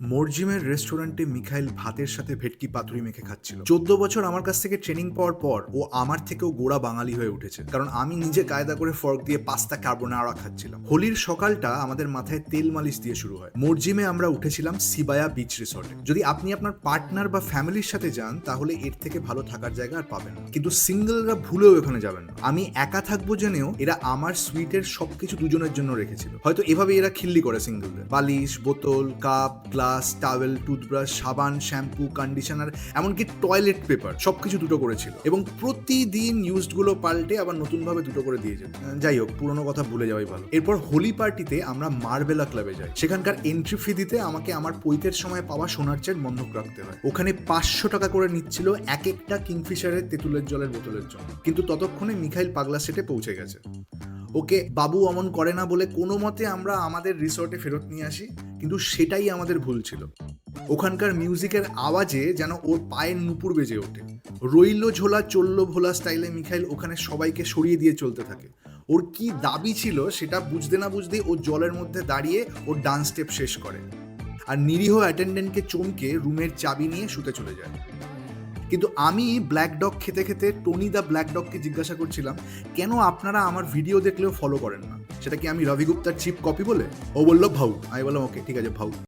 মরজিমের রেস্টুরেন্টে মিখাইল ভাতের সাথে ভেটকি পাতুরি মেখে খাচ্ছিল। চোদ্দ বছর আমার কাছ থেকে ট্রেনিং পাওয়ার পর ও আমার থেকেও গোড়া বাঙালি হয়ে উঠেছে। কারণ আমি নিজে কায়দা করে ফর্ক দিয়ে পাস্তা কার্বোনারা খাচ্ছিলাম। হোলির সকালটা আমাদের মাথায় তেল মালিশ দিয়ে শুরু হয়। মরজিমে আমরা উঠেছিলাম সিবায়া বিচ রিসর্টে। যদি আপনি আপনার পার্টনার বা ফ্যামিলির সাথে যান, তাহলে এর থেকে ভালো থাকার জায়গা আর পাবেন না। কিন্তু সিঙ্গেলরা ভুলেও এখানে যাবেন না। আমি একা থাকব জেনেও এরা আমার সুইটের সবকিছু দুজনের জন্য রেখেছিল। হয়তো এভাবে এরা খিল্লি করে সিঙ্গেলদের। বালিশ, বোতল, কাপ, গ্লাস টাওয়েল টুথব্রাশ সাবান শ্যাম্পু কন্ডিশনার এমনকি টয়লেট পেপার সবকিছু দুটো করেছিল। এবং প্রতিদিন ইউজডগুলো পাল্টে আবার নতুনভাবে দুটো করে দিয়ে যেত। যাই হোক, পুরোনো কথা ভুলে যাওয়াই ভালো। এরপর হোলি পার্টিতে আমরা মার্বেলা ক্লাবে যাই। সেখানকার এন্ট্রি ফি দিতে আমাকে আমার পৈতের সময় পাওয়া সোনার চেন বন্ধক রাখতে হয়। ওখানে পাঁচশো টাকা করে নিচ্ছিল এক একটা কিংফিশারের তেঁতুলের জলের বোতলের জন্য। কিন্তু ততক্ষণে মিখাইল পাগলা সেটে পৌঁছে গেছে। ওকে বাবু অমন করে না বলে কোনো মতে আমরা আমাদের রিসর্টে ফেরত নিয়ে আসি, কিন্তু সেটাই আমাদের ভুল ছিল। ওখানকার মিউজিকের আওয়াজে যেন ওর পায়ের নুপুর বেজে ওঠে। রইল ঝোলা, চলল ভোলা স্টাইলে মিখাইল ওখানে সবাইকে সরিয়ে দিয়ে চলতে থাকে। ওর কি দাবি ছিল সেটা বুঝতে না বুঝতেই ও জলের মধ্যে দাঁড়িয়ে ওর ডান্স স্টেপ শেষ করে। আর নিরীহ অ্যাটেন্ডেন্টকে চমকে রুমের চাবি নিয়ে শুতে চলে যায়। কিন্তু আমি ব্ল্যাক ডগ খেতে খেতে টনি দ্য ব্ল্যাক ডগকে জিজ্ঞাসা করছিলাম, কেন আপনারা আমার ভিডিও দেখলেও ফলো করেন না? সেটা কি আমি রবি গুপ্তার চিপ কপি বলে? ও বলল, ভাউ। আমি বললাম ওকে ঠিক আছে, ভাউ।